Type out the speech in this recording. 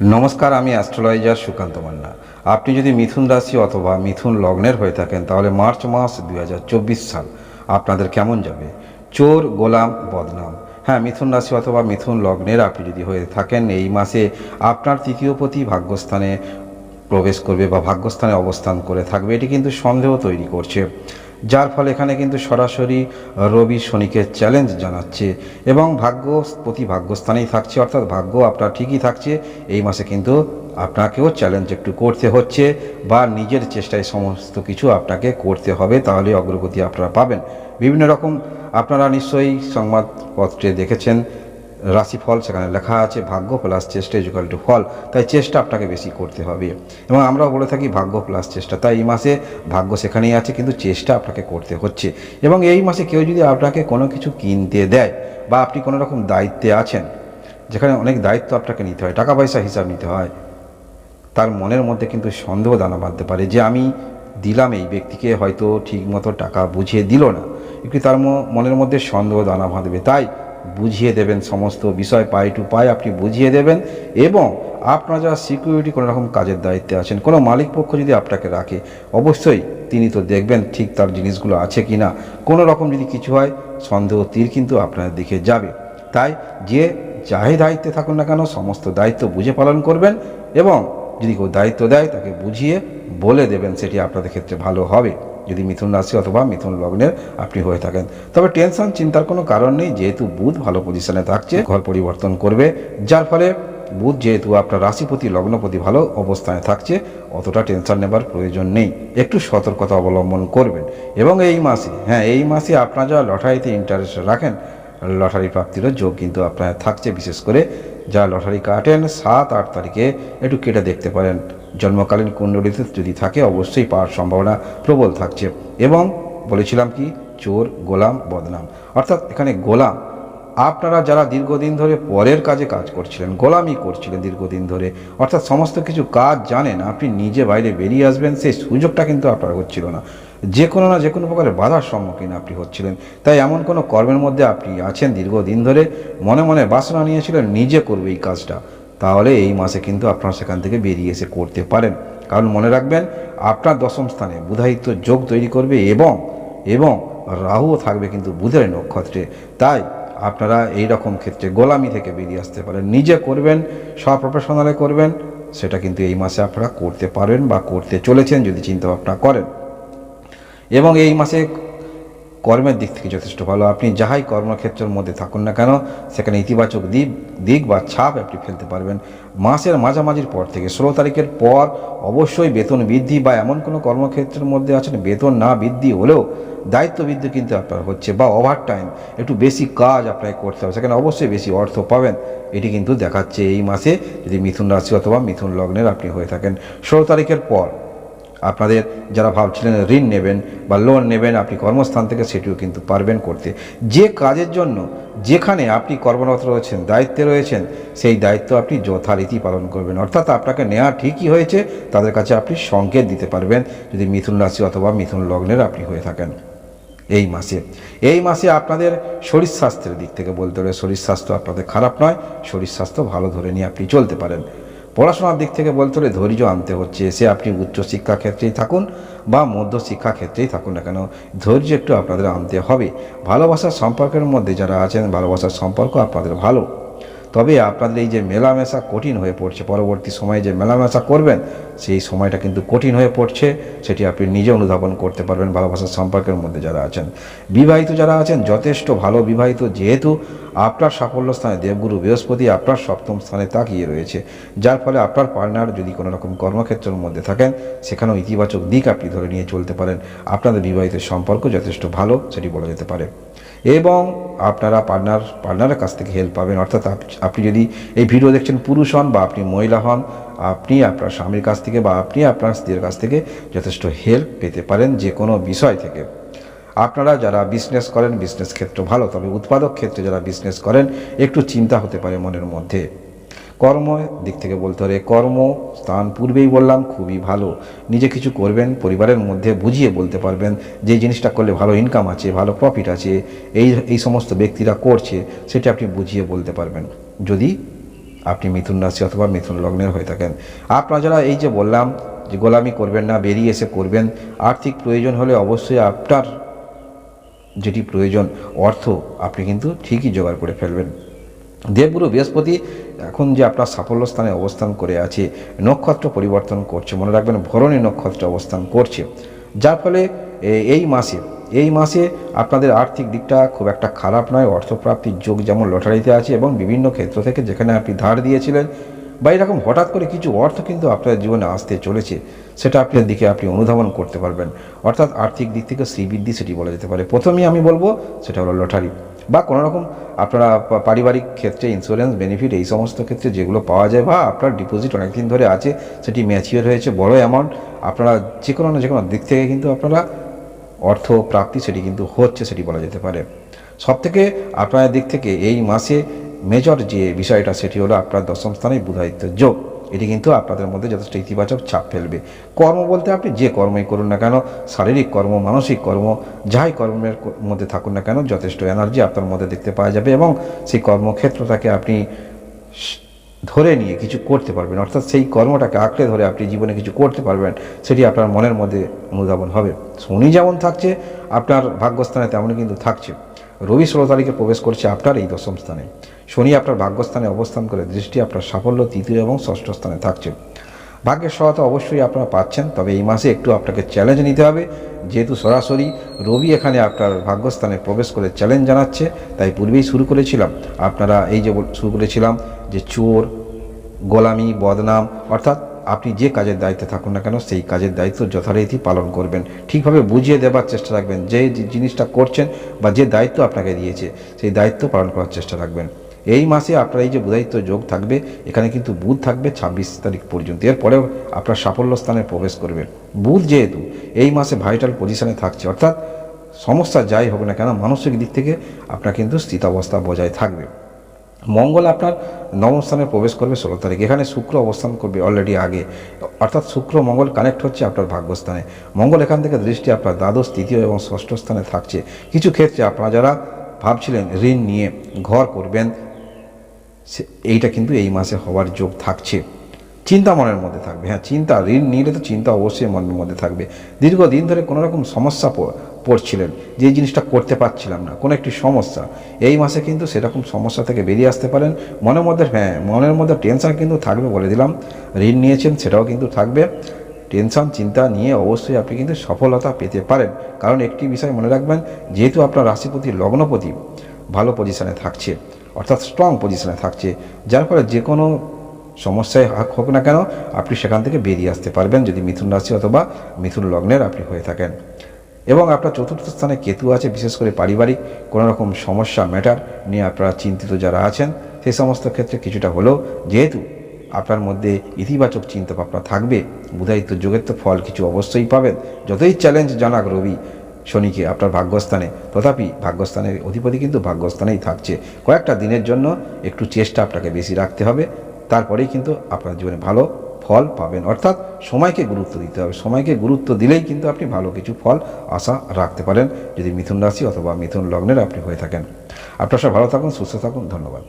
নমস্কার, আমি অ্যাস্ট্রোলজার সুকান্ত মান্না। আপনি যদি মিথুন রাশি অথবা মিথুন লগ্নের হয়ে থাকেন, তাহলে মার্চ মাস দু হাজার চব্বিশ সাল আপনাদের কেমন যাবে? চোর, গোলাম, বদনাম। হ্যাঁ মিথুন রাশি অথবা মিথুন লগ্নের আপনি যদি হয়ে থাকেন, এই মাসে আপনার তৃতীয় প্রতি ভাগ্যস্থানে প্রবেশ করবে বা ভাগ্যস্থানে অবস্থান করে থাকবে। এটি কিন্তু সন্দেহ তৈরি করছে। যার ফলে এখানে কিন্তু সরাসরি রবি শনিকে চ্যালেঞ্জ জানাচ্ছে এবং ভাগ্য প্রতি ভাগ্যস্থানেই থাকছে, অর্থাৎ ভাগ্য আপনার ঠিকই থাকছে, এই মাসে কিন্তু আপনাকেও চ্যালেঞ্জ একটু করতে হচ্ছে বা নিজের চেষ্টায় সমস্ত কিছু আপনাকে করতে হবে, তাহলে অগ্রগতি আপনারা পাবেন। বিভিন্ন রকম আপনারা নিশ্চয়ই সংবাদপত্রে দেখেছেন রাশিফল, সেখানে লেখা আছে, ভাগ্য প্লাস চেষ্টা ইজুকাল টু ফল। তাই চেষ্টা আপনাকে বেশি করতে হবে। এবং আমরাও বলে থাকি, ভাগ্য প্লাস চেষ্টা। তাই এই মাসে ভাগ্য সেখানেই আছে, কিন্তু চেষ্টা আপনাকে করতে হচ্ছে। এবং এই মাসে কেউ যদি আপনাকে কোনো কিছু কিনতে দেয়, বা আপনি কোনো রকম দায়িত্বে আছেন, যেখানে অনেক দায়িত্ব আপনাকে নিতে হয়, টাকা পয়সা হিসাব নিতে হয়, তার মনের মধ্যে কিন্তু সন্দেহ দানা বাঁধতে পারে যে আমি দিলাম এই ব্যক্তিকে, হয়তো ঠিকমতো টাকা বুঝিয়ে দিল না। একটু তার মনের মধ্যে সন্দেহ দানা বাঁধবে। তাই বুঝিয়ে দেবেন সমস্ত বিষয়, পাই টু পাই আপনি বুঝিয়ে দেবেন এবং আপনার যারা সিকিউরিটি কোনো রকম কাজের দায়িত্বে আছেন, কোনো মালিক পক্ষ যদি আপনাকে রাখে, অবশ্যই তিনি তো দেখবেন ঠিক তার জিনিসগুলো আছে কি না কোনো রকম যদি কিছু হয়, সন্দেহ, তীর কিন্তু আপনার দিকে যাবে। তাই যে যাই দায়িত্বে থাকুন না কেন, সমস্ত দায়িত্ব বুঝে পালন করবেন এবং যদি কেউ দায়িত্ব দেয়, তাকে বুঝিয়ে বলে দেবেন, সেটি আপনাদের ক্ষেত্রে ভালো হবে। যদি মিথুন রাশি অথবা মিথুন লগ্নের আপনি হয়ে থাকেন। তবে টেনশন, চিন্তার কোনো কারণ নেই, যেহেতু বুধ ভালো পজিশনে থাকছে, ঘর পরিবর্তন করবে, যার ফলে বুধ যেহেতু আপনার রাশিপতি, লগ্নপতি ভালো অবস্থানে থাকছে, অতটা টেনশন নেবার প্রয়োজন নেই। একটু সতর্কতা অবলম্বন করবেন। এবং এই মাসে হ্যাঁ এই মাসে আপনারা যারা লটারিতে ইন্টারেস্ট রাখেন, লটারি প্রাপ্তিরও যোগ কিন্তু আপনার থাকছে, বিশেষ করে যারা লটারি কাটেন, সাত আট তারিখে একটু কেটে দেখতে পারেন। জন্মকালীন কুণ্ডলিতে যদি থাকে, অবশ্যই পাওয়ার সম্ভাবনা প্রবল থাকছে। এবং বলেছিলাম কি, চোর, গোলাম, বদনাম। অর্থাৎ এখানে গোলাম, আপনারা যারা দীর্ঘদিন ধরে পরের কাজে কাজ করছিলেন গোলামি করছিলেন দীর্ঘদিন ধরে, অর্থাৎ সমস্ত কিছু কাজ জানেন, আপনি নিজে বাইরে বেরিয়ে আসবেন, সেই সুযোগটা কিন্তু আপনার হচ্ছিল না। যে কোনো না যে কোনো প্রকারের বাধার সম্মুখীন আপনি হচ্ছিলেন। তাই এমন কোনো কর্মের মধ্যে আপনি আছেন, দীর্ঘদিন ধরে মনে মনে বাসনা নিয়েছিলেন, নিজে করবে এই কাজটা। তাহলে এই মাসে কিন্তু আপনারা সেখান থেকে বেরিয়ে এসে করতে পারেন। কারণ মনে রাখবেন, আপনার দশম স্থানে বুধায়িত্ব যোগ তৈরি করবে এবং এবং রাহুও থাকবে কিন্তু বুধের নক্ষত্রে। তাই আপনারা এই রকম ক্ষেত্রে গোলামি থেকে বেরিয়ে আসতে পারেন। নিজে করবেন সব প্রফেশনালে করবেন, সেটা কিন্তু এই মাসে আপনারা করতে পারেন বা করতে চলেছেন যদি চিন্তা ভাবনা করেন। এবং এই মাসে কর্মের দিক থেকে যথেষ্ট ভালো। আপনি যাহাই কর্মক্ষেত্রের মধ্যে থাকুন না কেন, সেখানে ইতিবাচক দিক দিক বা ছাপ আপনি ফেলতে পারবেন। মাসের মাঝামাঝির পর থেকে ষোলো তারিখের পর অবশ্যই বেতন বৃদ্ধি বা এমন কোনো কর্মক্ষেত্রের মধ্যে আছেন, বেতন না বৃদ্ধি হলেও দায়িত্ব বৃদ্ধি কিন্তু আপনার হচ্ছে বা ওভার টাইম একটু বেশি কাজ আপনাকে করতে হবে। সেখানে অবশ্যই বেশি অর্থ পাবেন। এটি কিন্তু দেখাচ্ছে এই মাসে যদি মিথুন রাশি অথবা মিথুন লগ্নের আপনি হয়ে থাকেন। ষোলো তারিখের পর আপনাদের যারা ভাবছিলেন ঋণ নেবেন বা লোন নেবেন, আপনি কর্মস্থান থেকে সেটিও কিন্তু পারবেন করতে। যে কাজের জন্য যেখানে আপনি কর্মরত রয়েছেন, দায়িত্বে রয়েছেন, সেই দায়িত্ব আপনি যথারীতি পালন করবেন। অর্থাৎ আপনাকে নেওয়া ঠিকই হয়েছে, তাদের কাছে আপনি সংকেত দিতে পারবেন যদি মিথুন রাশি অথবা মিথুন লগ্নের আপনি হয়ে থাকেন এই মাসে। এই মাসে আপনাদের শরীর স্বাস্থ্যের দিক থেকে বলতে হলে শরীর স্বাস্থ্য আপনাদের খারাপ নয়, শরীর স্বাস্থ্য ভালো ধরে নিয়ে আপনি চলতে পারেন। পড়াশোনার দিক থেকে বলতে হলে ধৈর্য আনতে হচ্ছে। সে আপনি উচ্চশিক্ষা ক্ষেত্রেই থাকুন বা মধ্য শিক্ষা ক্ষেত্রেই থাকুন না কেন, ধৈর্য একটু আপনাদের আনতে হবে। ভালোবাসার সম্পর্কের মধ্যে যারা আছেন, ভালোবাসার সম্পর্ক আপনাদের ভালো। তবে আপনাদের এই যে মেলামেশা কঠিন হয়ে পড়ছে, পরবর্তী সময়ে যে মেলামেশা করবেন, সেই সময়টা কিন্তু কঠিন হয়ে পড়ছে, সেটি আপনি নিজে অনুধাবন করতে পারবেন ভালোবাসার সম্পর্কের মধ্যে যারা আছেন। বিবাহিত যারা আছেন, যথেষ্ট ভালো বিবাহিত, যেহেতু আপনার সাফল্য স্থানে দেবগুরু বৃহস্পতি আপনার সপ্তম স্থানে তাকিয়ে রয়েছে, যার ফলে আপনার পার্টনার যদি কোনো রকম কর্মক্ষেত্রের মধ্যে থাকেন, সেখানেও ইতিবাচক দিক আপনি ধরে নিয়ে চলতে পারেন। আপনাদের বিবাহিত সম্পর্ক যথেষ্ট ভালো, সেটি বলা যেতে পারে। এবং আপনারা পার্টনার, পার্টনারের কাছ থেকে হেল্প পাবেন। অর্থাৎ আপনি যদি এই ভিডিও দেখছেন পুরুষ হন বা আপনি মহিলা হন, আপনি আপনার স্বামীর কাছ থেকে বা আপনি আপনার স্ত্রীর কাছ থেকে যথেষ্ট হেল্প পেতে পারেন যে কোনো বিষয় থেকে। আপনারা যারা বিজনেস করেন বিজনেস ক্ষেত্র ভালো, তবে উৎপাদক ক্ষেত্রে যারা বিজনেস করেন, একটু চিন্তা হতে পারে মনের মধ্যে। কর্ম, দিক থেকে বলতে হলে কর্ম, স্থান পূর্বেই বললাম, খুবই ভালো। নিজে কিছু করবেন, পরিবারের মধ্যে বুঝিয়ে বলতে পারবেন যে জিনিসটা করলে ভালো ইনকাম আছে, ভালো প্রফিট আছে, এই এই সমস্ত ব্যক্তিরা করছে, সেটা আপনি বুঝিয়ে বলতে পারবেন। যদি আপনি মিথুন রাশি অথবা মিথুন লগ্নের হয়ে থাকেন। আপনারা যারা এই যে বললাম যে গোলামি করবেন না, বেরিয়ে এসে করবেন, আর্থিক প্রয়োজন হলে অবশ্যই আপনার যেটি প্রয়োজন, অর্থ আপনি কিন্তু ঠিকই জোগাড় করে ফেলবেন। দেবগুরু বৃহস্পতি এখন যে আপনার সাফল্য স্থানে অবস্থান করে আছে, নক্ষত্র পরিবর্তন করছে, মনে রাখবেন ভরণী নক্ষত্র অবস্থান করছে। যার ফলে এই মাসে এই মাসে আপনাদের আর্থিক দিকটা খুব একটা খারাপ নয়, অর্থপ্রাপ্তির যোগ যেমন লটারিতে আছে এবং বিভিন্ন ক্ষেত্র থেকে যেখানে আপনি ধার দিয়েছিলেন বা এরকম হঠাৎ করে কিছু অর্থ কিন্তু আপনার জীবনে আসতে চলেছে, সেটা আপনার দিকে আপনি অনুধাবন করতে পারবেন। অর্থাৎ আর্থিক দিক থেকে শ্রীবৃদ্ধি সেটি বলা যেতে পারে। প্রথমেই আমি বলব, সেটা হলো লটারি। বা কোনো রকম আপনারা পারিবারিক ক্ষেত্রে ইন্স্যুরেন্স বেনিফিট এই সমস্ত ক্ষেত্রে যেগুলো পাওয়া যায় বা আপনার ডিপোজিট অনেক দিন ধরে আছে, সেটি ম্যাচিওর হয়েছে, বড় অ্যামাউন্ট আপনারা যে কোনো না যে কোনো দিক থেকে কিন্তু আপনারা অর্থ প্রাপ্তি সেটি কিন্তু হচ্ছে, সেটি বলা যেতে পারে। সব থেকে আপনার দিক থেকে এই মাসে মেজর যে বিষয়টা, সেটি হলো আপনার দশম স্থানে বুধায়িত্ব যোগ। এটি কিন্তু আপনাদের মধ্যে যথেষ্ট ইতিবাচক ছাপ ফেলবে। কর্ম বলতে আপনি যে কর্মই করুন না কেন, শারীরিক কর্ম, মানসিক কর্ম, যাই কর্মের মধ্যে থাকুন না কেন, যথেষ্ট এনার্জি আপনার মধ্যে দেখতে পাওয়া যাবে এবং সেই কর্মক্ষেত্রটাকে আপনি ধরে নিয়ে কিছু করতে পারবেন। অর্থাৎ সেই কর্মটাকে আঁকড়ে ধরে আপনি জীবনে কিছু করতে পারবেন, সেটি আপনার মনের মধ্যে অনুধাবন হবে। শনি যেমন থাকছে, আপনার ভাগ্যস্থানে তেমনই কিন্তু থাকছে। রবি ষোলো তারিখে প্রবেশ করছে আপনার এই দশম স্থানে। শনি আপনার ভাগ্যস্থানে অবস্থান করে, দৃষ্টি আপনার সাফল্য, তৃতীয় এবং ষষ্ঠ স্থানে থাকছে। ভাগ্যের সহায়তা অবশ্যই আপনারা পাচ্ছেন, তবে এই মাসে একটু আপনাকে চ্যালেঞ্জ নিতে হবে। যেহেতু সরাসরি রবি এখানে আপনার ভাগ্যস্থানে প্রবেশ করে চ্যালেঞ্জ জানাচ্ছে, তাই পূর্বেই শুরু করেছিলাম। আপনারা এই যে শুরু করেছিলাম যে চোর, গোলামি, বদনাম, অর্থাৎ আপনি যে কাজের দায়িত্বে থাকুন না কেন, সেই কাজের দায়িত্ব যথারীতি পালন করবেন। ঠিকভাবে বুঝিয়ে দেবার চেষ্টা রাখবেন। যে জিনিসটা করছেন বা যে দায়িত্ব আপনাকে দিয়েছে, সেই দায়িত্ব পালন করার চেষ্টা রাখবেন। এই মাসে আপনার এই যে বুধায়িত্ব যোগ থাকবে, এখানে কিন্তু বুধ থাকবে ছাব্বিশ তারিখ পর্যন্ত। এরপরেও আপনার সাফল্য স্থানে প্রবেশ করবে। বুধ যেহেতু এই মাসে ভাইটাল পজিশানে থাকছে, অর্থাৎ সমস্যা যাই হোক না কেন, মানসিক দিক থেকে আপনার কিন্তু স্থিতাবস্থা বজায় থাকবে। মঙ্গল আপনার নবম স্থানে প্রবেশ করবে ষোলো তারিখ। এখানে শুক্র অবস্থান করবে অলরেডি আগে। অর্থাৎ শুক্র, মঙ্গল কানেক্ট হচ্ছে আপনার ভাগ্যস্থানে। মঙ্গল এখান থেকে দৃষ্টি আপনার দ্বাদশ, তৃতীয় এবং ষষ্ঠ স্থানে থাকছে। কিছু ক্ষেত্রে আপনারা যারা ভাবছিলেন ঋণ নিয়ে ঘর করবেন এইটা কিন্তু এই মাসে হওয়ার যোগ থাকছে। চিন্তা মনের মধ্যে থাকবে। হ্যাঁ চিন্তা, ঋণ নিলে তো চিন্তা অবশ্যই মনের মধ্যে থাকবে। দীর্ঘদিন ধরে কোনো রকম সমস্যা পড়ছিলেন, যে জিনিসটা করতে পারছিলাম না, কোনো একটি সমস্যা। এই মাসে কিন্তু সেরকম সমস্যা থেকে বেরিয়ে আসতে পারেন। মনের মধ্যে হ্যাঁ মনের মধ্যে টেনশন কিন্তু থাকবে বলে দিলাম। ঋণ নিয়েছেন, সেটাও কিন্তু থাকবে। টেনশন চিন্তা নিয়ে অবশ্যই আপনি কিন্তু সফলতা পেতে পারেন। কারণ একটি বিষয় মনে রাখবেন, যেহেতু আপনার রাশিপতি লগ্নপতি, ভালো পজিশানে থাকছে, অর্থাৎ স্ট্রং পজিশানে থাকছে, যার ফলে যে কোনো সমস্যায় হাক না কেন, আপনি সেখান থেকে বেরিয়ে আসতে পারবেন। যদি মিথুন রাশি অথবা মিথুন লগ্নের আপনি হয়ে থাকেন। এবং আপনার চতুর্থ স্থানে কেতু আছে, বিশেষ করে পারিবারিক কোনো রকম সমস্যা ম্যাটার নিয়ে আপনারা চিন্তিত যারা আছেন সেই সমস্ত ক্ষেত্রে কিছুটা হলেও যেহেতু আপনার মধ্যে ইতিবাচক চিন্তা ভাবনা থাকবে বুধায়িত্ব যোগের তো ফল কিছু অবশ্যই পাবেন। যতই চ্যালেঞ্জ জানাক রবি, শনিকে আপনার ভাগ্যস্থানে, তথাপি ভাগ্যস্থানের অধিপতি কিন্তু ভাগ্যস্থানেই থাকছে। কয়েকটা দিনের জন্য একটু চেষ্টা আপনাকে বেশি রাখতে হবে, তারপরেই কিন্তু আপনার জীবনে ভালো ফল পাবেন। অর্থাৎ সময়কে গুরুত্ব দিতে হবে। সময়কে গুরুত্ব দিলেই কিন্তু আপনি ভালো কিছু ফল আশা রাখতে পারেন। যদি মিথুন রাশি অথবা মিথুন লগ্নের আপনি হয়ে থাকেন। আপনার সব ভালো থাকুন, সুস্থ থাকুন। ধন্যবাদ।